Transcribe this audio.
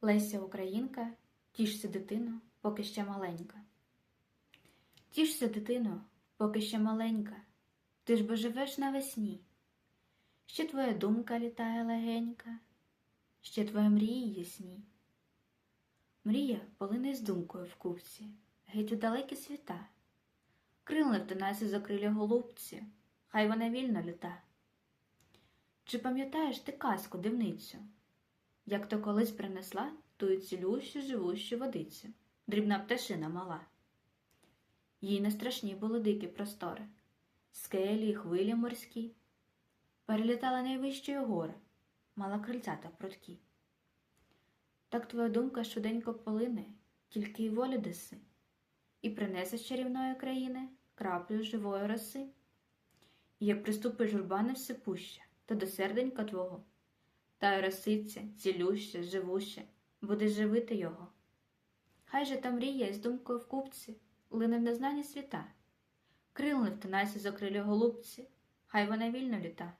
Леся Українка, тішся дитино, поки ще маленька. Тішся, дитино, поки ще маленька, ти ж бо живеш навесні. Ще твоя думка літає легенька, ще твої мрії ясні. Мрія полине з думкою в купці, геть у далекі світа. Крил не втинайся за криля голубці, хай вона вільно літа. Чи пам'ятаєш ти казку дивницю, як то колись принесла тую цілющу живущу водицю, дрібна пташина мала? Їй не страшні були дикі простори, скелі й хвилі морські. Перелітала найвищої гори, мала крильцята прудкі. Так твоя думка щоденько полине, тільки й волі даси, і принесе з чарівної країни краплю живої роси. І як приступиш журба не всепуща, то до серденька твого, та й роситься, цілюще, живуще, буде живити його. Хай же та мрія з думкою в купці лине в незнані світа. Крил не втинайся за крилю голубці, хай вона вільно літа.